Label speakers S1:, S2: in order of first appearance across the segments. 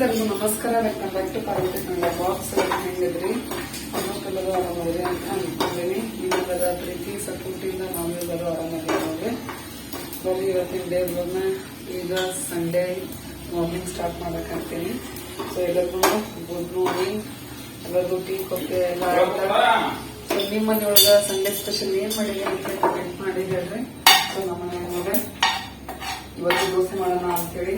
S1: ಎಲ್ಲರಿಗೂ ನಮಸ್ಕಾರ welcome back Parvati Kannada box ಹೆಂಗಿದ್ರಿ? ಎಲ್ಲರೂ ಆರಾಮದ್ರಿ ಅಂತ ಅನ್ಕೊಂಡಿನಿ ನಿಮ್ಮೆಲ್ಲರ ಪ್ರೀತಿ, ಸಪೋರ್ಟಿಂದ ನಾವೆಲ್ಲರೂ ಆರಾಮದಿರಿ ನೋಡ್ರಿ ಬರೀ ಇವತ್ತಿನ ಡೇ ಬಂದ ಈಗ ಸಂಡೇ ಮಾರ್ನಿಂಗ್ ಸ್ಟಾರ್ಟ್ ಮಾಡಕ್ಕಂತೀನಿ ಸೊ ಎಲ್ಲರಿಗೂ ಗುಡ್ ಮಾರ್ನಿಂಗ್ ಎಲ್ಲರಿಗೂ ಟೀ ಕೊಟ್ಟೆ ಎಲ್ಲ ಸೊ ನಿಮ್ಮ ಮನೆಯೊಳಗ ಸಂಡೇ ಸ್ಪೆಷಲ್ ಏನು ಮಾಡಿದೆ ಅಂತ ಕಮೆಂಟ್ ಮಾಡಿ ಹೇಳ್ರಿ. ಸೊ ನಮ್ಮ ಮನೆಯೊಳಗೆ ಇವತ್ತು ದೋಸೆ ಮಾಡೋಣ ಅಂತೇಳಿ.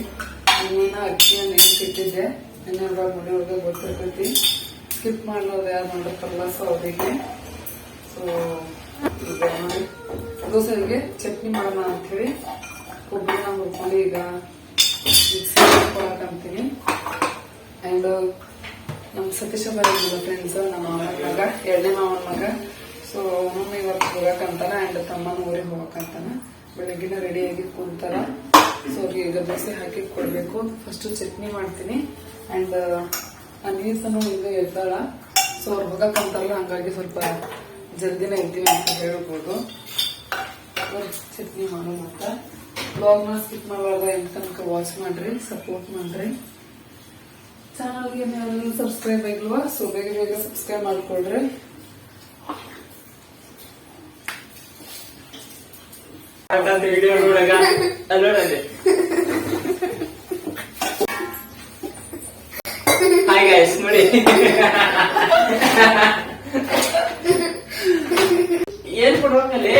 S1: ಇನ್ನೇನ ಅಕ್ಕಿಯನ್ನು ಇಟ್ಟಿದ್ದೆ. ಇನ್ನೊಂದು ಮನೆಯವ್ರಿಗೆ ಗೊತ್ತಿರ್ತೈತಿ ಸ್ಕಿಪ್ ಮಾಡೋದು ಯಾರು ಮಾಡಿರ್ತಾರಲ್ಲ ಸೊ ಅವರಿಗೆ. ಸೊ ದೋಸೆಗೆ ಚಟ್ನಿ ಮಾಡೋಣ ಅಂತೇಳಿ ಕೊಬ್ಬರಿನ ಹುರ್ಕೊಂಡು ಈಗ ಮಿಕ್ಸಿ ಹಾಕೊಳಕಂತೀನಿ ಆ್ಯಂಡ್ ನಮ್ಮ ಸತೀಶ ಬರೋದಿಲ್ಲ ಫ್ರೆಂಡ್ಸ್ ನಮ್ಮ ಮಗ, ಎರಡನೇ ಮಾವನ ಮಗ. ಸೊ ಅವನು ಇವತ್ತು ಹೋಗಕ್ಕಂತಾನೆ ಆ್ಯಂಡ್ ತಮ್ಮನ ಊರಿಗೆ ಹೋಗಕ್ಕಂತಾನೆ ಬೆಳಗ್ಗಿನ ರೆಡಿಯಾಗಿ ಕುಂತಾರ. ಸೊ ಈಗ ದೋಸೆ ಹಾಕಿ ಕೊಡಬೇಕು. ಫಸ್ಟ್ ಚಟ್ನಿ ಮಾಡ್ತೀನಿ. ಆ್ಯಂಡ್ ಆ ನೀರ್ಸನು ಈಗ ಎದ್ದಾಳ. ಸೊ ಅವ್ರು ಹೋಗಕ್ಕಂತಾರಲ್ಲ ಹಂಗಾಗಿ ಸ್ವಲ್ಪ ಜಲ್ದಿನೇ ಇದ್ದೀವಿ ಅಂತ ಹೇಳ್ಬೋದು. ಚಟ್ನಿ ಮಾಡೋ ಅಂತ ಬ್ಲಾಗ್ನ ಸ್ಕಿಪ್ ಮಾಡಬಾರ್ದ ಎಂತ ತನಕ ವಾಚ್ ಮಾಡ್ರಿ ಸಪೋರ್ಟ್ ಮಾಡ್ರಿ. ಚಾನಲ್ಗೆ ನೀವು ಸಬ್ಸ್ಕ್ರೈಬ್ ಆಗಿಲ್ವಾ? ಸೊ ಬೇಗ ಬೇಗ ಸಬ್ಸ್ಕ್ರೈಬ್ ಮಾಡ್ಕೊಳ್ರಿ
S2: ವಿಡಿಯೋ ನೋಡಾಗ ನೋಡಲ್ಲಿ ಗೈಸ್ ನೋಡಿ. ಏನ್ ಕೊಡ್ಬೇಕಲ್ಲಿ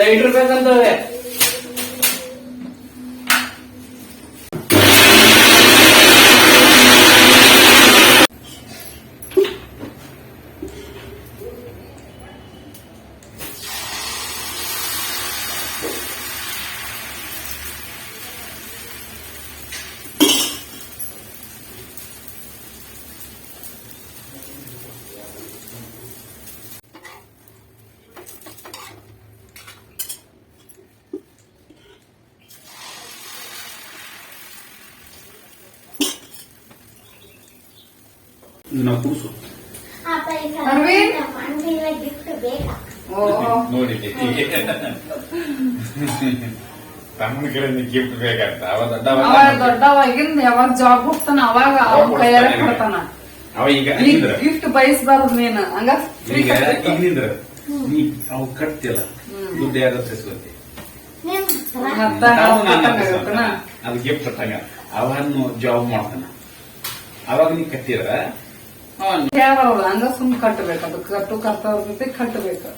S2: ಲೈಟ್ ಬೇಕಂತವ್ರೆ
S3: ಇದು ನಾವು ಕೂಸು
S1: ಅರವಿಂದ್?
S4: ಮಂದಿರ ಗಿಫ್ಟ್ ಬೇಕಾ
S1: ಓ
S3: ನೋಡಿ ತಮ್ಮನ ಗಿಫ್ಟ್ ಬೇಕಂತ. ಅವ ದೊಡ್ಡವ
S1: ಅವ ದೊಡ್ಡವಾಗಿಂದ ಯಾವಾಗ ಜಾಬ್ ಹೋಗ್ತಾನ ಅವಾಗ ಅವ್ನ ಕೈಯಾರ ಕೊಡ್ತಾನ.
S3: ಅವ ಈಗ ನಿಂದ್ರ
S1: ಗಿಫ್ಟ್ ಬಯಸ್ಬಾರ್ದು ನೀನ್ ಹಂಗ?
S3: ಈಗ. ಈಗ ನಿಂದ್ರ ನೀ ಅವ್ ಕಟ್ತಿಲ್ಲ. ದುಡ್ಡು ಯಾರ ಸಿಸ್ಕೊತಿ? ಅದು ಗಿಫ್ಟ್ ಕೊಟ್ಟಂಗ. ಅವನು ಜಾಬ್ ಮಾಡ್ತಾನ. ಅವಾಗ ನೀ ಕಟ್ಟಿರ ಅವನ್
S1: ಕೇಳಬಾರಲ್ಲ ಹಂಗ ಸುಮ್ ಕಟ್ಟಬೇಕು. ಅದು ಕಟ್ಟು ಕರ್ತವ್ರ ಜೊತೆ ಕಟ್ಟಬೇಕು.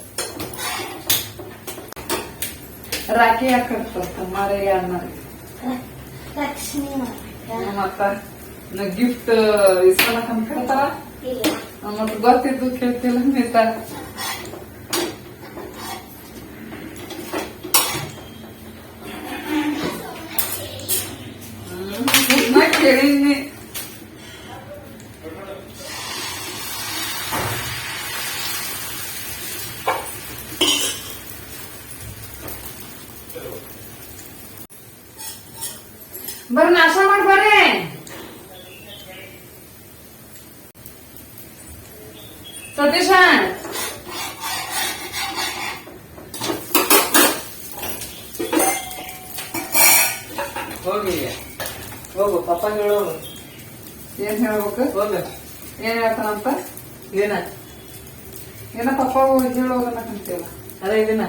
S1: ರಾಖಿ ಯಾಕೆ ಕಟ್ತ ಮಾರಿಗೆ ಅಣ್ಣರಿಗೆ
S4: ಲಕ್ಷ್ಮಿ ಮಾತ್ರ.
S1: ಮತ್ತ ಗಿಫ್ಟ್ ಇಸ್ಕೊಳಕ್ ಅಂತ ಕೇಳ್ತಾರ
S4: ಇಲ್ಲ.
S1: ಮತ್ ಗೊತ್ತಿದ್ದು ಕೇಳ್ತಿಲ್ಲ ನೇತ. ಕೇಳಿನಿ ಬರ್ರಿ ನಾಶ ಮಾಡಿ ಬರ್ರಿ ಸತೀಶ
S2: ಹೋಗಿ ಹೋಗು ಪಪ್ಪ ಹೇಳೋದು
S1: ಏನ್ ಏನ ಹೇಳ್ತಾನಂತ?
S2: ಏನ
S1: ಏನ ಪಪ್ಪ ಹೇಳೋಗನ್ನಕಂತೀವಲ್ಲ
S2: ಅದೇ ಇದನ್ನ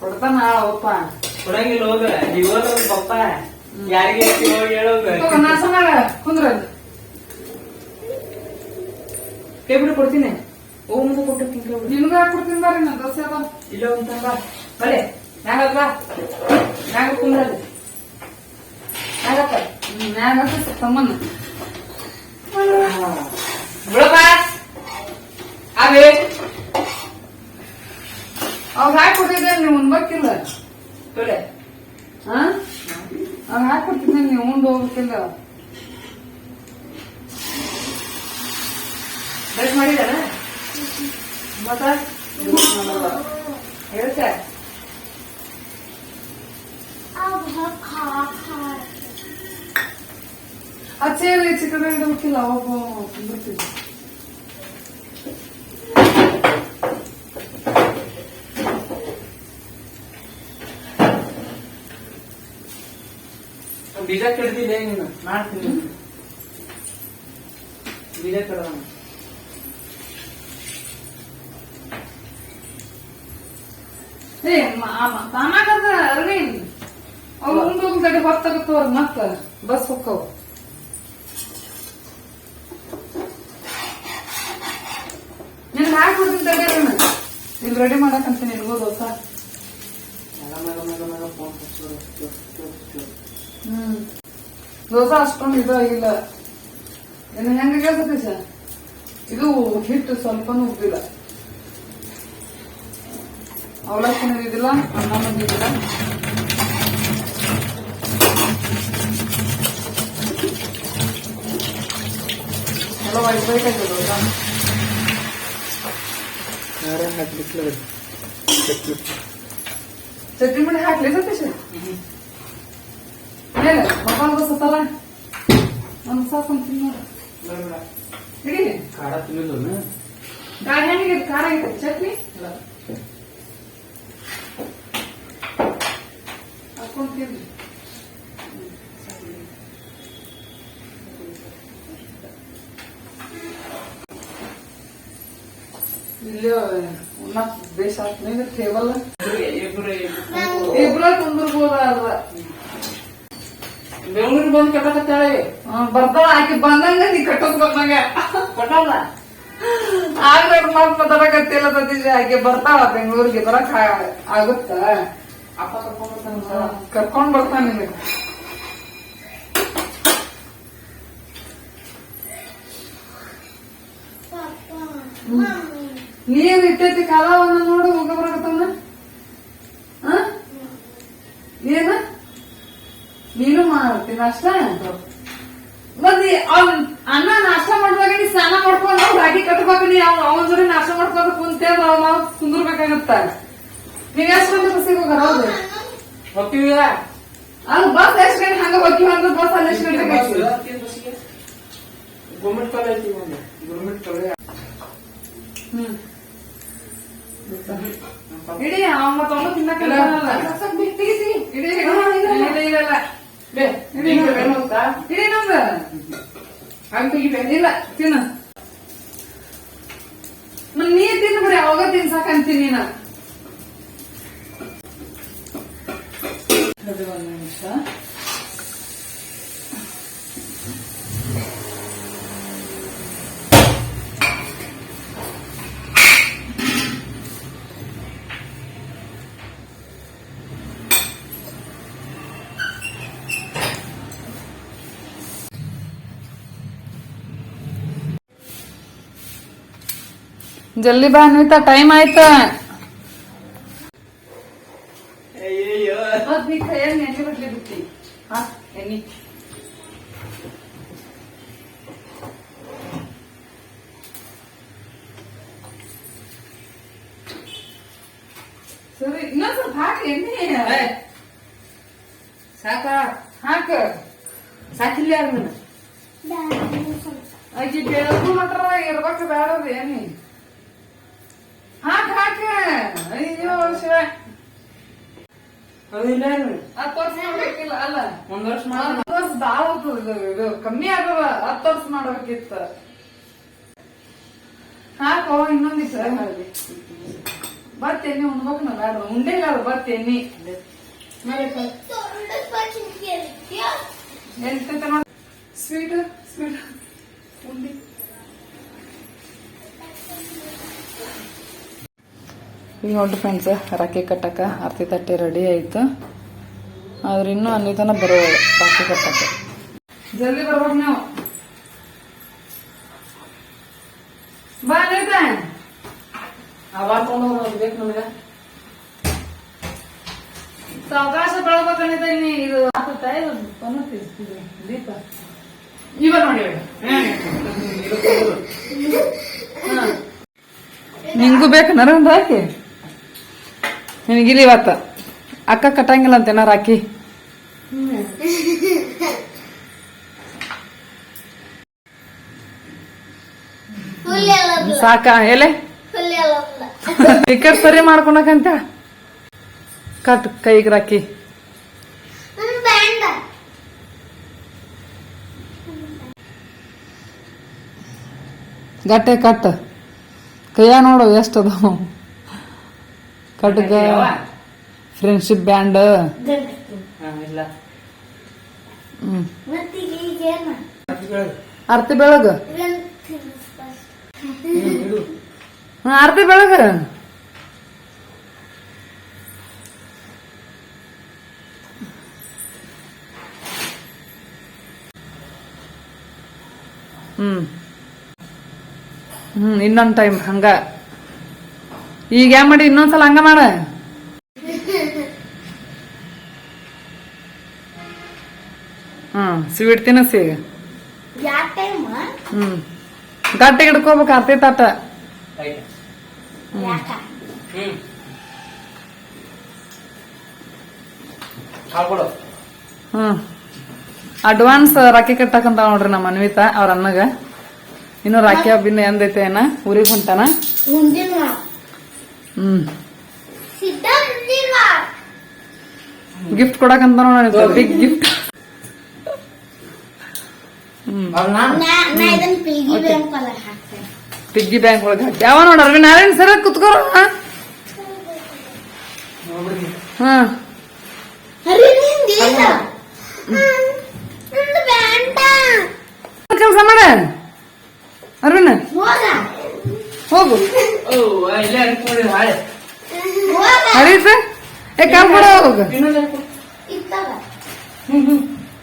S1: ಕೊಡ್ತಾನ ಒಪ್ಪ
S2: ಕೊಡಂಗಿಲ್ಲ ಹೋಗ ನೀವ್ ಹೋದ್ರ ಪಪ್ಪ. ಯಾರಿಗೆ
S1: ಕುಂದ್ರ
S2: ಕೇಬಿಡು ಕೊಡ್ತೀನಿ. ಓ ಮುಂದೆ ಕೊಟ್ಟಿರ್ತೀನಿ
S1: ನಿನ್ಗ ಕೊಡ್ತೀನಿ ಬಾರಿ ನಾ ದೋಸೆ ಅದ
S2: ಇಲ್ಲ ಅಂತ ಬಲೆ ಬಾ ಮ್ಯಾಗ ಕುಂದ್ರಲ್ಲಿ. ಬಿಡಪ್ಪ ಅವೇ
S1: ಅವ್ ಹಾಕಿ ಕೊಟ್ಟಿದ್ದೆ ನೀವು ಉಣ್ಬೇಕಿಲ್ಲ
S2: ತೊಳೆ
S1: ಅವ್ ಹಾಕಿ ಕೊಟ್ಟಿದ್ದೆ ನೀವು ಉಂಡು ಹೋಗ್ಬೇಕಿಲ್ಲ
S2: ಬ್ರಷ್ ಮಾಡಿದಾನ ಮತ್ತ ಹೇಳ್ತೆ
S1: ಆಚೆಯಲ್ಲಿ ಚಿಕನ್ ಇಡಬೇಕಿಲ್ಲ ಅವಾಗ ಬರ್ತಿದ್ದೆ
S2: ಬೀಜ ಕೆಡ್ದಿಲ್ಲ ನೀನು ಮಾಡ್ತೀನಿ ಬೀಜ ಕೆಡೋಣ
S1: ಏ ಮಾಮಾಗದ ಅರ್ವಿನ್ ಅವ್ರು ಉಂಡು ಉಂಡು ಹೊತ್ತಾಗತ್ತವ್ರ ಮತ್ತ ಬಸ್ ಹೋಗ್ತಾವ ಹಾಕ್ಬಿಡ್ತೀನಿ ಅದನ್ನ ಇಲ್ಲಿ ರೆಡಿ ಮಾಡಕಂತೀನಿ ಇಲ್ಬೋದು ಹೊಸ ಹ್ಮ್. ದೋಸೆ ಅಷ್ಟೊಂದು ಇದು ಆಗಿಲ್ಲ. ಇನ್ನು ಹೆಂಗ ಕೇಳ್ತೈತಿ ಸರ್? ಇದು ಹಿಟ್ಟು ಸ್ವಲ್ಪನೂ ಉಬ್ಬಿಲ್ಲ ಅವಲಕ್ಕಿನೂ ಇದಿಲ್ಲ ಅನ್ನ ಇದಿಲ್ಲ ಎಲ್ಲ ವೈಟ್ ವೈಟ್ ಆಗಿದೆ ದೋಸೆ?
S2: ಯಾರೇ ಹಾಕ್ಲಿಕ್ಕೆ
S1: ಚಟ್ನಿ ಮಾಡಿ ಹಾಕ್ಲಿ ಸತೀಶ್ ಮೇಲೆ ಮೊಬೈಲ್ ಬಸತ್ತಲ್ಲ ಒಂದು ಸಾಕೊಂತೀನಿ ನೋಡು ಹಿಡಿ
S2: ಖಾರ ತಿನ್ನಲ್ಲ
S1: ಗಾಡಿ ಹೆಂಗಿದೆ ಖಾರ ಐತೆ ಚಟ್ನಿ ಹಾಕೊಂಡ್ ತಿನ್ರಿ ಇಲ್ಲಿ ಉಣ್ಣಕ್ ಬೇಸ್ ಆಗ್ತದೆ ಟೇಬಲ್
S2: ಇಬ್ರು
S1: ಇಬ್ರ ಕುಂದಿರ್ಬೋದ
S2: ಬೆಂಗಳೂರಿಗೆ ಬಂದು ಕೆಟ್ಟಕತ್ತಾಳೆ.
S1: ಬರ್ತಾಳ ಆಕಿ ಬಂದಂಗ ನೀ ಕಟ್ಟೋದ್ ಬಂದಂಗ.
S2: ಕೊಟ್ಟಲ್ಲ
S1: ಆಗ ಮಾತ್ ಮಾತಾಡಕತ್ತಿಲ್ಲ ಸತೀಶ್. ಆಕೆ ಬರ್ತಾಳ ಬೆಂಗಳೂರಿಗೆ. ಬರಕ್ ಆ- ಆಗುತ್ತ?
S2: ಅಪ್ಪ ಕರ್ಕೊಂಡ್ಬರ್ತಾನ
S1: ಕರ್ಕೊಂಡ್ ಬರ್ತಾನ ನಿನಗ ನೀರ್ ಇಟ್ಟೈತಿ ಕಾಲವನ್ನ ನೋಡು ಹೋಗ ಬರಕತ್ತವನ ಏನ? ನೀನು ಮಾಡ್ತೀನಿ ಅಷ್ಟ ಮತ್ತೆ ಅವ್ನ ಅನ್ನ ನಾಷ್ಟ ಮಾಡುವಾಗ ನೀ ಸ್ನಾನ ಮಾಡ್ಕೊಂಡು ಅವ್ರು ರಾಗಿ ಕಟ್ಬೇಕು ನೀ ಅವ್ನ ಅವನ ಜೊತೆ ನಾಷ್ಟ ಮಾಡ್ಕೊಂಡು ಕುಂತೆ ನಾವು ಕುಂದಿರ್ಬೇಕಾಗತ್ತ? ನೀವ್ ಎಷ್ಟು ಗಂಟೆ ಬಸ್ಸಿಗೆ ಹೋಗಾರ? ಹೌದು.
S2: ಹೋಗ್ತೀವಿ
S1: ಅದು ಬಸ್ ಎಷ್ಟು ಗಂಟೆ ಹಂಗ ಹೋಗ್ತೀವಿ ಅಂದ್ರೆ ಬಸ್ ಅಲ್ಲಿ ಎಷ್ಟು ಗಂಟೆ
S2: ಗೌರ್ಮೆಂಟ್ ಕಾಲೇಜ್ ಗೌರ್ಮೆಂಟ್ ಕಾಲೇಜ್.
S1: ಹ್ಮ್. ಇಡೀ ಮತ್ತ ಅವನು ತಿನ್ನಕ್ಕೆ ಇಡೀ ಇಲ್ಲ ಇಲ್ಲ ಬೇ ಇಡೀ ಇಡೀ ನಂದು. ಇಲ್ಲ ತಿನ್ನ. ಮತ್ ನೀ ತಿನ್ನು ಬಿಡಿ ಅವಾಗ ತಿನ್ಸಕಂತೀನಿ ನಾ ಒಂದ್ ನಿಮಿಷ. ಜಲ್ದಿ ಬಾ ಅನ್ವಿತಾ ಟೈಮ್ ಆಯ್ತ
S2: ಅಯ್ಯಯ್ಯೋ
S1: ಮತ್ ನೀ ಕೈಯಾಗ ಎಣ್ಣೆ ಬಿಡ್ಲಿ ಬಿಟ್ಟಿ ಹಾ ಎಣ್ಣಿ ಸರಿ ಇನ್ನೊಂದ್ ಸ್ವಲ್ಪ ಹಾಕಿ ಎಣ್ಣೆ
S2: ಸಾಕ
S1: ಹಾಕ
S2: ಸಾಕಿಲ್ಲ ಯಾರು ನನ್ನ
S4: Daddy, some.
S1: ಆಕಿ ಬೆಳಗು ಮಾತ್ರ ಇರ್ಬೇಕು ಬೇಡದು ಎಣ್ಣೆ ಹಾಕ ಹಾಕ ಅಯ್ಯೋ ಶಿವ
S2: ಹೌದಿಲ್ಲ
S1: ಹತ್ತು ವರ್ಷ ಮಾಡ್ಬೇಕಿಲ್ಲ ಅಲ್ಲ
S2: ಒಂದ್ ವರ್ಷ ಮಾಡ
S1: ಹತ್ತು ವರ್ಷ ಬಾಳ ಹೋಗ್ತದ ಇದು, ಕಮ್ಮಿ ಆಗವ ಹತ್ತು ವರ್ಷ ಮಾಡ್ಬೇಕಿತ್ತ. ಹಾಕೋ ಬತ್ ಎಣ್ಣೆ ಉಣ್ಬೇಕು ನಾ ಬೇಡ ಉಂಡೆ ಇಲ್ಲ ಅದು. ಎಂತ ಸ್ವೀಟ್ ಸ್ವೀಟ್ ಉಂಡಿ. ಈಗ ನೋಡ್ರಿ ಫ್ರೆಂಡ್ಸ್ ರಾಖಿ ಕಟ್ಟಕ್ಕೆ ಆರತಿ ತಟ್ಟೆ ರೆಡಿ ಆಯ್ತು. ಆದ್ರೆ ಇನ್ನೂ ಅನ್ನಿತನ ಬರೋ ರಾಖಿ ಕಟ್ಟಕ್ಕೆ. ಜಲ್ದಿ ಬರ್ಬೇಕು ನೀವು. ಬಾ ಅನ್ನಿತ
S2: ಅವಾಗ ಬೇಕು ನಮ್ಗೆ.
S1: ಸಾವಕಾಶ ಬೆಳಬೇಕನ್ನಿತ ನೀ ಇದು. ಹಾಕುತ್ತಾ ಇದು ಇದು ದೀಪ. ಇವಾಗ ನೋಡಿ. ನಿಂಗೂ ಬೇಕನ್ನಾರ ಒಂದು ರಾಕಿ ನಿನಗಿಲ್ಲ ಇವತ್ತ. ಅಕ್ಕ ಕಟ್ಟಂಗಿಲ್ಲ ಅಂತ ರಾಕಿ
S4: Full
S1: ಸಾಕ ಎಲೆ? ಟಿಕೆಟ್ ಸರಿ ಮಾಡ್ಕೊಳಕಂತ? ಕಟ್ ಕೈಗೆ ರಾಕಿ. ಗಟ್ಟೆ ಕಟ್ ಕೈಯ ನೋಡು ಎಷ್ಟು ಅದಾವ ಕಟ್ಗ ಫ್ರೆಂಡ್ಶಿಪ್ ಬ್ಯಾಂಡ್
S4: ಅರ್ತಿ ಬೆಳಗ್ಗೆ
S1: ಆರ್ತಿ ಬೆಳಗ. ಹ್ಮ್. ಹ್ಮ್ ಇನ್ನೊಂದ್ ಟೈಮ್ ಹಂಗ. ಈಗ ಏನ್ ಮಾಡಿ ಇನ್ನೊಂದ್ಸಲ ಹಂಗ ಮಾಡ. ಹ್ಮ್ ಸ್ವೀಟ್ ತಿನ್ನಸಿ. ಈಗ ಹ್ಮ್. ಗಟ್ಟಿಗೆ ಹಿಡ್ಕೋಬೇಕು ಅತ್ತಿ ತಾಟ
S2: ಆಯ್ತು.
S4: ಯಾಕ?
S2: ಹ್ಮ್.
S1: ಅಡ್ವಾನ್ಸ್ ರಾಕಿ ಕಟ್ಟಕಂತ ನೋಡ್ರಿ ನಮ್ಮ ಅನ್ವಿತಾ ಅವ್ರ ಅಣ್ಣಗ. ಇನ್ನು ರಾಖಿ ಹಬ್ಬಿನ ಎಂದೈತೆ ಏನ? ಊರಿಗೆ ಹೊಂಟಾನ? ಹ್ಮ್. ಗಿಫ್ಟ್ ಕೊಡಕಂತ ನೋಡ್ರಿ ಬಿಗ್ ಗಿಫ್ಟ್ ಪಿಗ್ಗಿ ಬ್ಯಾಂಕ್ ಒಳಗೆ ಹಾಕಿ ಯಾವ ನೋಡ ಅರವಿಂದ್ ನಾರಾಯಣ್ ಸರ ಕುತ್ಕೋರ. ಕೆಲಸ ಮಾಡ. ಅರವಿಂದ್
S4: ಹೋಗ.
S1: ಹರೀಸ್ ಏ ಕಾಲ್ ಕೊಡ ಹೋಗು
S2: ಇನ್ನೊಂದು ಹಾಳೆ
S4: ಇತ್ತಾಗ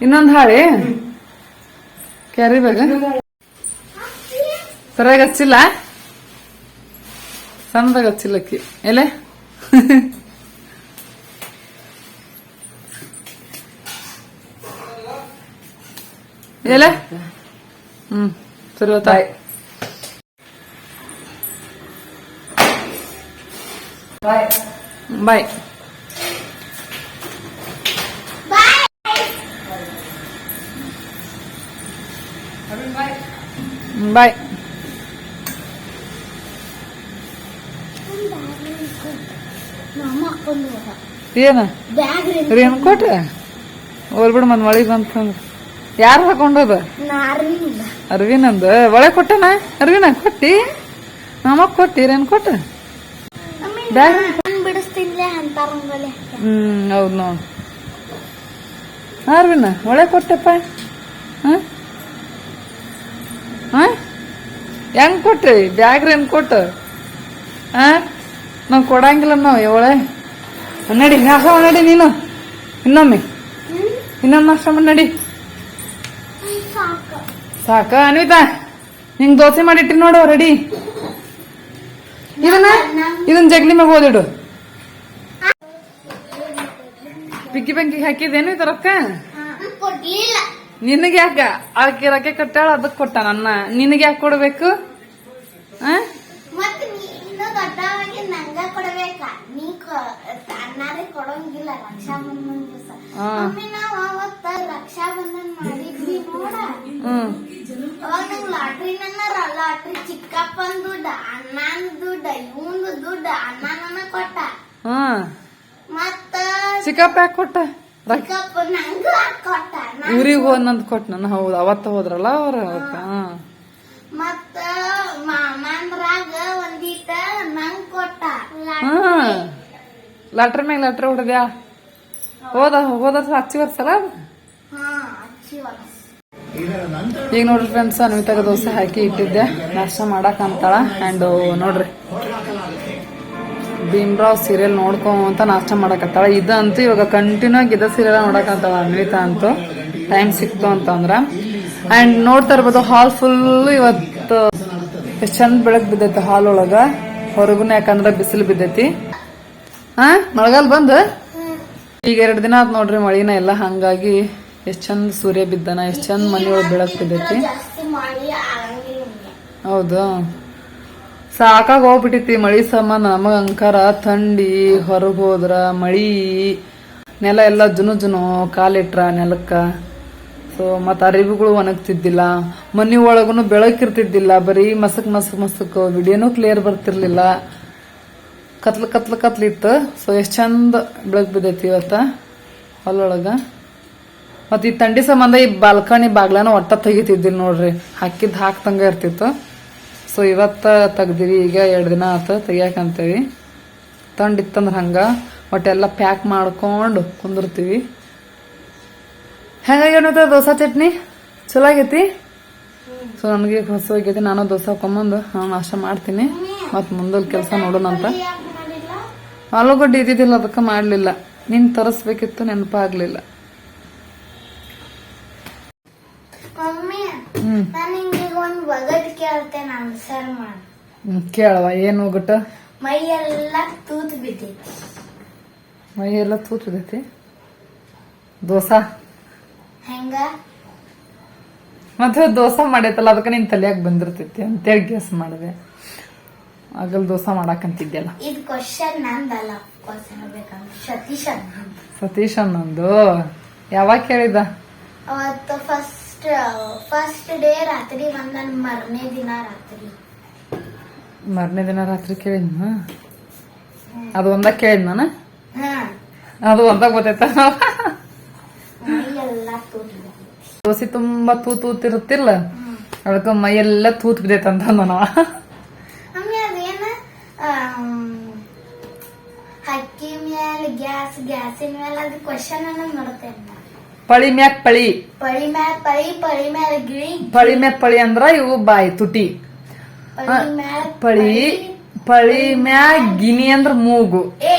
S1: ಇನ್ನೊಂದ್ ಹಾಳಿ? ಕ್ಯಾರಿ ಬ್ಯಾಗ ಸರಿಯಾಗಿ ಹಚ್ಚಿಲ್ಲ ಸಣ್ಣದಾಗ ಹಚ್ಚಿಲ್ಲಕ್ಕಿ ಎಲೆ ಎಲೆ ಹ್ಮ್ ಸರಿ ಹೋತಾ
S2: ಬಾಯ್
S1: ಬಾಯ್
S4: ಬಾಯ್
S1: ಬಾಯ್ ಏನು? ಕೊಟ್ರೆ ಹೋಲ್ಬಿಡು ಮತ್ ಮಳಿ ಬಂತಂದ್ರ ಯಾರು ಹಾಕೊಂಡದ? ಅರ್ವಿನಂದ ಒಳೆ ಕೊಟ್ಟನ? ಅರ್ವಿನ ಕೊಟ್ಟಿ? ನಮ್ಮ ಕೊಟ್ಟ
S4: ಹಾಕ್ಯಾನ.
S1: ಹ್ಮ್, ಹೌದ್ ನೋಡ್. ಅರ್ವಿನ ಒಳೆ ಕೊಟ್ಟಪ್ಪ. ಹ? ಹ? ಹೆಂಗ್ ಕೊಟ್ರಿ? ಬ್ಯಾಗ್ರಿ ಏನ್ ಕೊಟ್ಟು? ಹ? ನಾವ್ ಕೊಡಂಗಿಲ್ಲ ನಾವು ಯಾವಳೆ ನಡಿ ನಾಶ ನಡಿ ನೀನು. ಇನ್ನೊಮ್ಮೆ. ಇನ್ನೊಮ್ಮೆ ನಾಶ ಮಾಡಿ, ನಡಿ.
S4: ಸಾಕು.
S1: ಅನ್ವಿತಾ, ನಿಂಗೆ ದೋಸೆ ಮಾಡಿಟ್ರಿ ನೋಡು ರೆಡಿ ಇದನ್ನ? ಇದನ್ನ ಜಗ್ಲಿ ಮ್ಯಾಗ ಓದಿಡು. ಪಿಗ್ಗಿ ಬೆಂಕಿಗೆ ಹಾಕಿದ್ದೇನು ಇದು ರೊಕ್ಕ?
S4: ಕೊಡ್ಲಿಲ್ಲ
S1: ನಿನಗೆ ಯಾಕ ಆಕೆ ರೊಕ್ಕ ಕಟ್ಟಾಳ ಅದಕ್ಕೆ ಕೊಟ್ಟ ನನ್ನ ನಿನಗೆ ಯಾಕೆ ಕೊಡ್ಬೇಕು.
S4: ಲಾಟ್ರಿ ಚಿಕ್ಕಪ್ಪನ್ ದುಡ್ಡ ಅಣ್ಣನ ದುಡ್ಡ ಇವಂದು ದುಡ್ಡ ಅಣ್ಣ ಕೊಟ್ಟ. ಮತ್ತ
S1: ಚಿಕ್ಕಪ್ಪ ಯಾಕೆ ಕೊಟ್ಟ? ಊರಿಗೆ ಹೋದ್ ಕೊಟ್ಟ ನಾನು ಹೌದು. ಅವತ್ತ ಹೋದ್ರಲ್ಲ ಅವ್ರ ಅವತ್ತ? ಹ್ಮ್
S4: ಮತ್ತ ಮಾಮಂದ್ರಾಗ ಒಂದೀಟ ನಂಗ್ ಕೊಟ್ಟ.
S1: ಹ್ಮ್ ಲಾಟ್ರಿ ಮ್ಯಾಗ ಲಾಟ್ರಿ ಹೊಡೆದ್ಯಾ? ಹೋದ ಹೋದ ಹಚ್ಚಿ ವರ್ಷಲ್ಲ ಈಗ ನೋಡ್ರಿ ಫ್ರೆಂಡ್ಸ್ ಅನ್ವಿತಾಗ ದೋಸೆ ಹಾಕಿ ಇಟ್ಟಿದ್ದೆ. ನಾಷ್ಟ ಮಾಡಕ್ ಅಂತಾಳ. ಅಂಡ್ ನೋಡ್ರಿ. ಭೀಮ್ರಾವ್ ಸೀರಿಯಲ್ ನೋಡ್ಕೊಂತ ನಾಷ್ಟ ಮಾಡಕತ್ತಾಳ. ಇದಂತೂ ಇವಾಗ ಕಂಟಿನ್ಯೂ ಆಗಿ ಇದ ಸೀರಿಯಲ್ ನೋಡಕಂತಾಳ ಅನ್ವಿತಾ ಅಂತೂ. ಟೈಮ್ ಸಿಕ್ತು ಅಂತಂದ್ರ. ಅಂಡ್ ನೋಡ್ತಾ ಇರ್ಬೋದು ಹಾಲ್ ಫುಲ್ ಇವತ್ತು ಎಷ್ಟು ಚಂದ ಬೆಳಕ್ ಬಿದ್ದೈತಿ ಹಾಲ್ ಒಳಗ. ಹೊರಗುನ ಯಾಕಂದ್ರೆ ಬಿಸಿಲು ಬಿದ್ದೈತಿ. ಹಾ ಮಳೆಗಾಲ ಬಂದ್? ಈಗ ಎರಡು ದಿನ ಆತ್ ನೋಡ್ರಿ ಮಳಿನ ಎಲ್ಲ ಹಂಗಾಗಿ ಎಷ್ಟ್ ಚಂದ ಸೂರ್ಯ ಬಿದ್ದಾನ ಎಷ್ಟ್ ಚಂದ ಮನೆಯೊಳಗೆ ಬೆಳಕ್ ಬಿದ್ದೈತಿ. ಹೌದು? ಸಾಕಾಗ ಹೋಗ್ಬಿಟ್ಟಿತಿ ಮಳಿ ಸಂಬಂಧ ನಮಗ ಅಂಕಾರ, ಥಂಡಿ ಹೊರಗೆ ಹೋದ್ರ ಮಳಿ, ನೆಲ ಎಲ್ಲ ಜುನು ಜುನು ಕಾಲಿಟ್ರ ನೆಲಕ್ಕ. ಸೊ ಮತ್ತ ಅರಿವಿಗಳು ಒಣಗ್ತಿದ್ದಿಲ್ಲ. ಮನಿ ಒಳಗೂ ಬೆಳಕಿರ್ತಿದ್ದಿಲ್ಲ. ಬರೀ ಮಸಕ್ ಮಸಕ್ ಮಸಕ್ ವಿಡಿಯೋನು ಕ್ಲಿಯರ್ ಬರ್ತಿರ್ಲಿಲ್ಲ. ಕತ್ಲ ಕತ್ಲ ಕತ್ಲಿತ್ತು ಸೊ ಎಷ್ಟ್ ಚಂದ ಬೆಳಕ್ ಬಿದ್ದೈತಿ ಇವತ್ತ ಹೊಲೊಳಗ. ಮತ್ತು ಈ ಥಂಡಿ ಸಂಬಂಧ ಈ ಬಾಲ್ಕನಿ ಬಾಗ್ಲಾನ ಒಟ್ಟ ತೆಗಿತಿದ್ದಿಲ್ಲ ನೋಡ್ರಿ. ಹಾಕಿದ್ ಹಾಕ್ತಂಗ ಇರ್ತಿತ್ತು. ಸೊ ಇವತ್ತ ತೆಗ್ದಿವಿ ಈಗ ಎರಡು ದಿನ ಆತ ತೆಗಿಯಾಕಂತೀವಿ ತಂಡಿತ್ತಂದ್ರೆ ಹಂಗೆ ಒಟ್ಟೆಲ್ಲ ಪ್ಯಾಕ್ ಮಾಡ್ಕೊಂಡು ಕುಂದಿರ್ತೀವಿ. ಹೆಂಗಾಗೇನತ್ತ ದೋಸೆ ಚಟ್ನಿ? ಚಲೋ ಆಗೈತಿ? ಸೊ ನನಗೆ ಹೊಸ ಹೋಗೈತಿ ನಾನು ದೋಸೆ ಹಾಕೊಂಬಂದು ನಾನು ನಾಷ್ಟ ಮಾಡ್ತೀನಿ. ಮತ್ತು ಮುಂದಲ್ ಕೆಲಸ ನೋಡೋಣ ಅಂತ ಆಲೂಗಡ್ಡೆ ಇದ್ದಿದ್ದಿಲ್ಲ ಅದಕ್ಕೆ ಮಾಡಲಿಲ್ಲ. ನೀನು ತರಿಸ್ಬೇಕಿತ್ತು ನೆನಪಾಗ್ಲಿಲ್ಲ
S4: ಮಮ್ಮಿ ಕೇಳ್ತೇನೆ ಆನ್ಸರ್ ಮಾಡಿ.
S1: ಕೇಳವ ಏನು ಹೋಗಟ್ಟ
S4: ಮೈ ಎಲ್ಲ ತೂತ್ ಬಿದ್ದೈತಿ
S1: ಮೈ ಎಲ್ಲ ಬಿದ್ದೈತಿ ದೋಸಾ?
S4: ಹೆಂಗ?
S1: ಮತ್ತೆ ದೋಸೆ ಮಾಡೈತಲ್ಲ ಅದಕ್ಕೆ ನಿನ್ ತಲೆಯಾಗ ಬಂದಿರ್ತೈತಿ ಅಂತೇಳಿ ಗ್ಯಾಸ್ ಮಾಡಿದೆ. ಆಗಲ್ ದೋಸೆ ಮಾಡಾಕಂತಿದ್ಯಲ್ಲ.
S4: ಇದು ಕ್ವಶನ್ ನಂದಲ್ಲ ಸತೀಶ್
S1: ಸತೀಶ್ ಅನ್ನೊಂದು ಯಾವಾಗ ಕೇಳಿದ
S4: ಅವತ್ತು ಫಸ್ಟ್ ಫಸ್ಟ್ ಡೇ ರಾತ್ರಿ ಬಂದ ಮರನೇ ದಿನ ರಾತ್ರಿ.
S1: ಮರನೇ ದಿನ ರಾತ್ರಿ ಕೇಳಿದ್ನ? ಅದು ಒಂದ ಕೇಳಿದ್ ನಾನು ಅದು ಒಂದಾಗ ಗೊತ್ತೈತ
S4: ಬಿದ್ದೈತಿ
S1: ದೋಸೆ ತುಂಬಾ ತೂ ತೂತಿರುತ್ತಿಲ್ಲ? ಅದಕ್ಕೆ ಮೈ ಎಲ್ಲ ತೂತ್ ನಾನು
S4: ಮಮ್ಮಿ ಅದೇನ ಆಮ್, ಹಕ್ಕಿ ಮ್ಯಾಲ ಗ್ಯಾಸ್ ಗ್ಯಾಸಿನ ಮೇಲೆ ಅದು ಕ್ವಶನ್ ಅನ್ನ ನೋಡ್ತೇನೆ ನಾ.
S1: ಪಳಿ ಮ್ಯಾಕ್ ಪಳಿ.
S4: ಪಳಿ ಮ್ಯಾಲ ಪಳಿ ಪಳಿ ಮ್ಯಾಲ ಗಿಳಿ.
S1: ಪಳಿ ಮ್ಯಾಕ್ ಪಳಿ ಅಂದ್ರ ಇವು ಬಾಯಿ ತುಟಿ.
S4: ಪಳಿ ಮ್ಯಾಲ
S1: ಪಳಿ ಪಳಿ. ಮ್ಯಾಗ್ ಗಿನಿ ಅಂದ್ರ ಮೂಗು.
S4: ಏ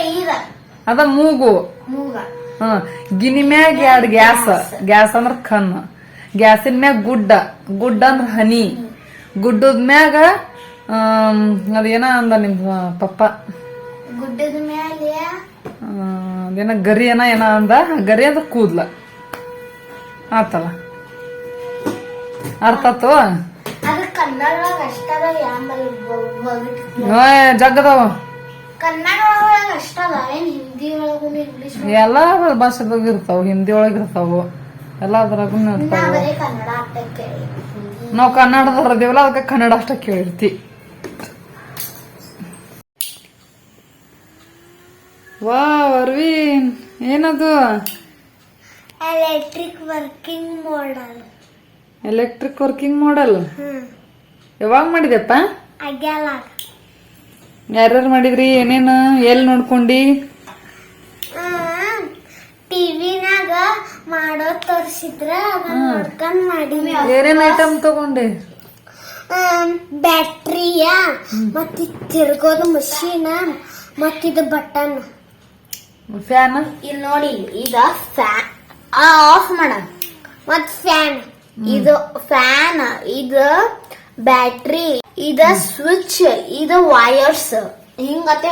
S1: ಅದ ಮೂಗು.
S4: ಮೂಗ.
S1: ಹ ಗಿನಿ ಮ್ಯಾಗ ಎರಡ್ ಗ್ಯಾಸ್. ಗ್ಯಾಸ್ ಅಂದ್ರ ಕನ್ ಗ್ಯಾಸಿನ ಮ್ಯಾಗ ಗುಡ್ಡ. ಗುಡ್ಡ ಅಂದ್ರ ಹನಿ. ಗುಡ್ಡದ ಮ್ಯಾಗ ಆಮ್, ಅದೇನ ಅಂದ ನಿಮ್ ಪಪ್ಪ.
S4: ಗುಡ್ಡದ ಮ್ಯಾಲೆ
S1: ಆ, ಅದೇನ ಗರಿ ಏನ ಏನ ಅಂದ? ಗರಿ ಅಂದ್ರ ಕೂದ್ಲ. ಆತಲ್ಲ. ಅರ್ಥ ಆತು? ಜಗ್ಗದವ.
S4: ಎಲ್ಲ
S1: ಎಲ್ಲಾ ಭಾಷೆದಾಗ ಇರ್ತಾವ ಹಿಂದಿ ಒಳಗ ಇರ್ತಾವ. ಎಲ್ಲಾದ್ರಾಗೂ
S4: ನಾ
S1: ಇರ್ತಾವ. ನಾವು ಕನ್ನಡದವ್ರ ಅದೀವಲ್ಲ ಅದಕ್ಕೆ ಕನ್ನಡ ಅಷ್ಟ ಕೇಳಿರ್ತಿ. ವಾ ಅರ್ವಿನ್ ಏನದು?
S4: Electric working model
S1: electric working model
S4: ಹ್ಮ್.
S1: ಯಾವಾಗ ಮಾಡಿದೆಪ್ಪ
S4: ಆಗ್ಯಾಲ.
S1: ಯಾರ್ಯಾರು ಮಾಡಿದ್ರಿ? ಏನೇನು? ಎಲ್ಲಿ ನೋಡ್ಕೊಂಡಿ?
S4: ಟಿವಿನಾಗ ಮಾಡೋ ತೋರಿಸಿದ್ರ ನೋಡ್ಕೊಂಡ್ ಮಾಡಿದ್ವಿ
S1: ಏನೇನ್ ಐಟಮ್ ತಗೊಂಡೆ?
S4: ಬ್ಯಾಟ್ರಿಯ ಮತ್ತ ಇದ್ ತಿರ್ಗೋದು ಮಷೀನ್ ಮತ್ತಿದು ಬಟನ್
S1: ಫ್ಯಾನ್
S4: ಇಲ್ಲಿ ನೋಡಿ ಈಗ ಫ್ಯಾನ್ ಆಫ್ ಮಾಡ. ಮತ್ ಫ್ಯಾನ್ ಇದು ಫ್ಯಾನ್ ಇದು ಬ್ಯಾಟ್ರಿ ಇದ ಸ್ವಿಚ್ ಇದು ವೈರ್ಸ್ ಹಿಂಗತೆ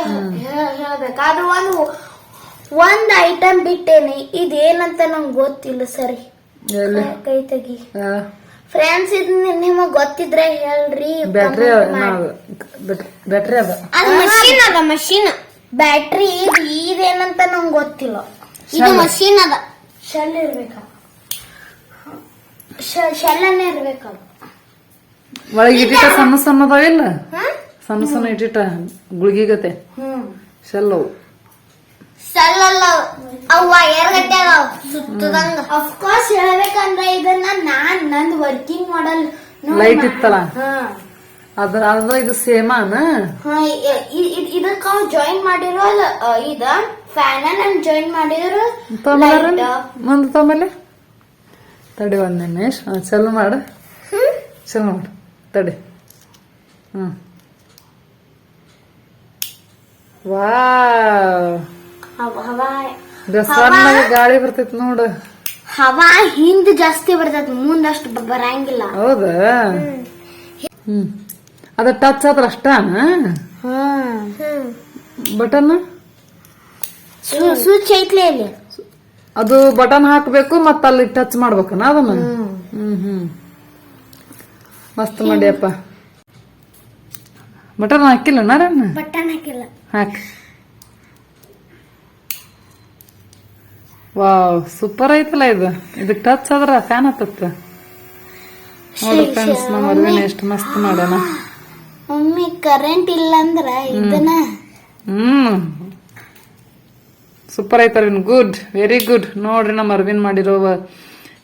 S4: ಹೇಳ್ಬೇಕಾದ್ರೆ ಒಂದು ಒಂದ್ ಐಟಮ್ ಬಿಟ್ಟೇನಿ. ಇದೇನಂತ ನಂಗೆ ಗೊತ್ತಿಲ್ಲ ಸರಿ. ಕೈ ತೆಗಿ. ಫ್ರೆಂಡ್ಸ್ ಇದ್ ನಿಮಗೆ ಗೊತ್ತಿದ್ರೆ ಹೇಳ್ರಿ.
S1: ಬ್ಯಾಟ್ರಿ ಬ್ಯಾಟ್ರಿ ಅದ
S4: ಮಷೀನ್ ಅದ. ಮಷೀನ್ ಬ್ಯಾಟ್ರಿ ಇದು ಇದೇನಂತ ನಂಗೆ ಗೊತ್ತಿಲ್ಲ. ಇದು ಮಷೀನ್ ಅದ. ಶೆಲ್ ಇರ್ಬೇಕ. ಶೆಲ್ಲನ್ನೇ ಇರ್ಬೇಕ.
S1: ಒಳಗೆ ಇಟ್ಟಿಟ್ಟ ಸಣ್ಣ
S4: ಸಣ್ಣದಾಗಿಲ್ಲ?
S1: ಸಣ್ಣ ಸಣ್ಣ ಇಟ್ಟಿಟ್ಟ ಗುಳ್ಗಿಗತೆ. ಶೆಲ್ಲವು.
S4: ಶೆಲ್ ಅಲ್ಲ ಅವ್ ವಯರ್ ಗಟ್ಟೆ ಅದಾವ ಸುತ್ತದಂಗ ಅಫ್ಕೋರ್ಸ್ ಹೇಳ್ಬೇಕಂದ್ರೆ ಇದನ್ನ ನಾನ್ ನಂದ್ ವರ್ಕಿಂಗ್ ಮಾಡಲ್
S1: ಲೈಟ್ ಇತ್ತಲ್ಲ? ಅದ್ರ ಇದು ಸೇಮಾನ?
S4: ಇದಕ್ಕ ಜಾಯಿನ್ ಮಾಡಿರೋ ಇದ? ಫ್ಯಾನ ನನ್ ಜಾಯಿನ್ ಮಾಡಿರೋ
S1: ತಗೊಂಬಾರ. ಮುಂದೆ ತಗೊಂಬಲ್ಲಿ ತಡಿ ಒಂದ್ ನಿಮಿಷ. ಚಲೋ ಮಾಡು. ಚಲೋ ಮಾಡು. ತಡಿ. ಹ್ಮ್. ವಾ
S4: ಹವ- ಹವಾ.
S1: ಬೆಸ್ವಾಡ್ನಾಗ ಗಾಳಿ ಬರ್ತೈತಿ ನೋಡು.
S4: ಹವಾ ಹಿಂದ್ ಜಾಸ್ತಿ ಬರ್ತೈತಿ ಮುಂದಷ್ಟು ಅಷ್ಟು ಬರಂಗಿಲ್ಲ.
S1: ಹೌದ? ಹ್ಮ್. ಅದ ಟಚ್ ಆದ್ರ ಅಷ್ಟಾನ? ಬಟನ್
S4: ಐತ್ಲೇ ಇಲ್ಲಿ
S1: ಅದು ಬಟನ್ ಹಾಕಬೇಕು ಮತ್ತ ಅಲ್ಲಿ ಟಚ್ ಮಾಡ್ಬೇಕನ ಅದನ್ನ? ಹ್ಮ್. ಹ್ಮ್ ಮಸ್ತ್ ಮಾಡಿಯಪ್ಪ. ಬಟನ್ ಹಾಕಿಲ್ಲ ನಾರಣ್ಣ
S4: ಬಟನ್ ಹಾಕಿಲ್ಲ.
S1: ಹಾಕ್. ವಾವ್ ಸೂಪರ್ ಐತಲ್ಲ ಇದು. ಇದಕ್ಕೆ ಟಚ್ ಆದ್ರ ಫ್ಯಾನ್ ಹತ್ತತ್ತ. ನೋಡಿ ಫ್ರೆಂಡ್ಸ್ ನಮ್ಮ ಅರ್ವಿನ ಎಷ್ಟು ಮಸ್ತ್ ಮಾಡೋಣ.
S4: ಮಮ್ಮಿ ಕರೆಂಟ್ ಇಲ್ಲ ಅಂದ್ರ ಇದನ್ನ
S1: ಹ್ಮ್. ಸೂಪರ್ ಐತ ಅರ್ವಿನ್ ಗುಡ್ ವೆರಿ ಗುಡ್ ನೋಡ್ರಿ ನಮ್ಮ ಅರ್ವಿನ್ ಮಾಡಿರೋ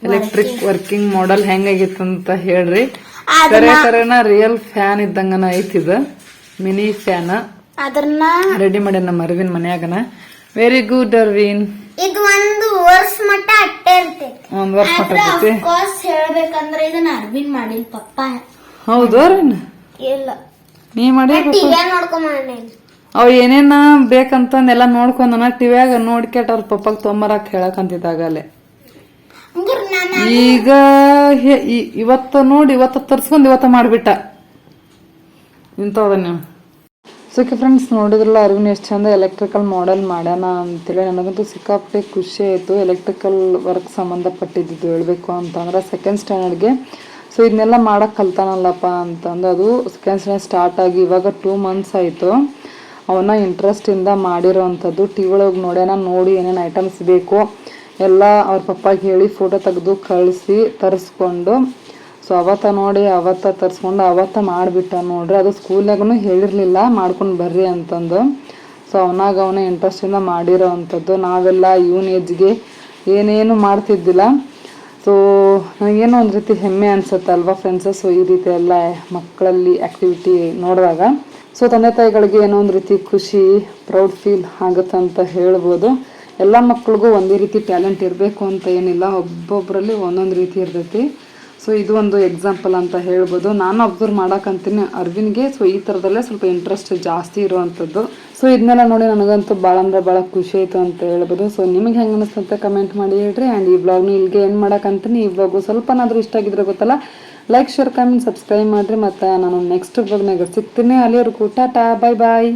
S1: ಎಲೆಕ್ಟ್ರಿಕ್ ವರ್ಕಿಂಗ್ ಮಾಡೆಲ್ ಹೆಂಗಾಗಿತ್ತು ಅಂತ ಹೇಳ್ರಿ. ಕರೆ ಕರೆನ ರಿಯಲ್ ಫ್ಯಾನ್ ಇದ್ದಂಗನ ಐತಿದ ಮಿನಿ ಫ್ಯಾನ್
S4: ಅದನ್ನ
S1: ರೆಡಿ ಮಾಡಿ ನಮ್ಮ ಅರವಿಂದ್ ಮನ್ಯಾಗನ. Very good Arvind.
S4: ಇದು ಒಂದು ವರ್ಷ ಮಟ್ಟ ಅಟ್ಟೆ ಇರ್ತೈತಿ
S1: ಒಂದ್ ವರ್ಷ ಮಟ್ಟ
S4: ಅಫ್ಕೋರ್ಸ್ ಹೇಳ್ಬೇಕಂದ್ರೆ ಇದನ್ನ ಅರವಿಂದ್ ಮಾಡಿಲ್ ಪಪ್ಪ.
S1: ಹೌದು ಅರವಿಂದ್?
S4: ಇಲ್ಲ.
S1: ನೀ ಮಾಡಿ
S4: ಟಿವಿ ನೋಡ್ಕೊಂಡ್
S1: ಅವ್ ಏನೇನ ಬೇಕಂತಂದೆಲ್ಲ ನೋಡ್ಕೊಂಡನ ಟಿವ್ಯಾಗ ನೋಡ್ಕೆಟ್ ಅವ್ರ ಪಪ್ಪಾಗ ತೊಂಬರಾಕ್ ಹೇಳಕಂತಿದ್ದಾಗಲೇ ಈಗ ಇವತ್ತ ನೋಡಿ ಇವತ್ತ ತರ್ಸ್ಕೊಂಡ್ ಇವತ್ತ ಮಾಡ್ಬಿಟ್ಟ. ಇಂಥವ್ ನೀವು ಸುಖಿ ಫ್ರೆಂಡ್ಸ್ ನೋಡಿದ್ರಲ್ಲ ಅರಿವಿನ ಎಷ್ಟು ಚಂದ ಎಲೆಕ್ಟ್ರಿಕಲ್ ಮಾಡೆಲ್ ಮಾಡ್ಯಾನ ಅಂತೇಳಿ. ನನಗಂತೂ ಸಿಕ್ಕಾಪಟ್ಟೆ ಖುಷಿ ಆಯಿತು. ಎಲೆಕ್ಟ್ರಿಕಲ್ ವರ್ಕ್ ಸಂಬಂಧಪಟ್ಟಿದ್ದು ಹೇಳಬೇಕು ಅಂತಂದ್ರೆ ಸೆಕೆಂಡ್ ಸ್ಟ್ಯಾಂಡರ್ಡ್ಗೆ ಸೊ ಇದನ್ನೆಲ್ಲ ಮಾಡೋಕ್ಕೆ ಕಲ್ತಾನಲ್ಲಪ್ಪ ಅಂತಂದು ಅದು ಸೆಕೆಂಡ್ ಸ್ಟ್ಯಾಂಡರ್ಡ್ ಸ್ಟಾರ್ಟ್ ಆಗಿ ಇವಾಗ ಟೂ ಮಂತ್ಸ್ ಆಯಿತು. ಅವನ ಇಂಟ್ರೆಸ್ಟಿಂದ ಮಾಡಿರೋವಂಥದ್ದು ಟಿ ಒಳಗೆ ನೋಡ್ಯಾನ, ನೋಡಿ ಏನೇನು ಐಟಮ್ಸ್ ಬೇಕು. ಎಲ್ಲ ಅವ್ರ ಪಪ್ಪಾಗೆ ಹೇಳಿ ಫೋಟೋ ತೆಗೆದು ಕಳಿಸಿ ತರಿಸ್ಕೊಂಡು. ಸೊ ಅವತ್ತ ನೋಡಿ, ಅವತ್ತ ತರಿಸ್ಕೊಂಡು, ಅವತ್ತ ಮಾಡಿಬಿಟ್ಟ ನೋಡ್ರಿ. ಅದು ಸ್ಕೂಲ್ನಾಗೂ ಹೇಳಿರಲಿಲ್ಲ, ಮಾಡ್ಕೊಂಡು ಬರ್ರಿ ಅಂತಂದು. ಸೊ ಅವನಾಗ ಅವನ ಇಂಟ್ರೆಸ್ಟಿಂದ ಮಾಡಿರೋ ಅಂಥದ್ದು ನಾವೆಲ್ಲ ಇವನ್ ಏಜ್ಗೆ ಏನೇನು ಮಾಡ್ತಿದ್ದಿಲ್ಲ. ಸೊ ನನಗೇನೋ ಒಂದು ರೀತಿ ಹೆಮ್ಮೆ ಅನ್ಸುತ್ತೆ ಅಲ್ವಾ ಫ್ರೆಂಡ್ಸ್ ಸೊ ಈ ರೀತಿ ಎಲ್ಲ ಮಕ್ಕಳಲ್ಲಿ ಆ್ಯಕ್ಟಿವಿಟಿ ನೋಡಿದಾಗ. ಸೊ ತಂದೆ ತಾಯಿಗಳಿಗೆ ಏನೋ ಒಂದು ರೀತಿ ಖುಷಿ ಪ್ರೌಡ್ ಫೀಲ್ ಆಗುತ್ತೆ ಅಂತ ಹೇಳ್ಬೋದು. ಎಲ್ಲ ಮಕ್ಕಳಿಗೂ ಒಂದೇ ರೀತಿ ಟ್ಯಾಲೆಂಟ್ ಇರಬೇಕು ಅಂತ ಏನಿಲ್ಲ. ಒಬ್ಬೊಬ್ಬರಲ್ಲಿ ಒಂದೊಂದು ರೀತಿ ಇರ್ತೈತಿ. ಸೊ ಇದು ಒಂದು ಎಕ್ಸಾಂಪಲ್ ಅಂತ ಹೇಳ್ಬೋದು. ನಾನು ಅಬ್ಸರ್ವ್ ಮಾಡೋಕ್ಕಂತೀನಿ ಅರ್ವಿನ್ಗೆ ಸೊ ಈ ಥರದಲ್ಲೇ ಸ್ವಲ್ಪ ಇಂಟ್ರೆಸ್ಟ್ ಜಾಸ್ತಿ ಇರುವಂಥದ್ದು. ಸೊ ಇದನ್ನೆಲ್ಲ ನೋಡಿ ನನಗಂತೂ ಭಾಳ ಅಂದ್ರೆ ಭಾಳ ಖುಷಿ ಆಯಿತು ಅಂತ ಹೇಳ್ಬೋದು. ಸೊ ನಿಮಗೆ ಹೆಂಗೆ ಅನಿಸ್ತಂತ ಕಮೆಂಟ್ ಮಾಡಿ ಹೇಳ್ರಿ. ಆ್ಯಂಡ್ ಈ ಬ್ಲಾಗ್ನು ಇಲ್ಲಿಗೆ ಏನು ಮಾಡೋಕ್ಕಂತೀನಿ ಈ ಬ್ಲಾಗು ಸ್ವಲ್ಪನಾದರೂ ಇಷ್ಟ ಆಗಿದ್ರೆ ಗೊತ್ತಲ್ಲ ಲೈಕ್ ಶೇರ್ ಕಮೆಂಟ್ ಸಬ್ಸ್ಕ್ರೈಬ್ ಮಾಡಿರಿ. ಮತ್ತು ನಾನು ನೆಕ್ಸ್ಟ್ ಬ್ಲಾಗ್ನಾಗ ಸಿಗ್ತೀನಿ. ಅಲ್ಲಿವರೆಗೂ ಟಾಟಾ ಬಾಯ್ ಬಾಯ್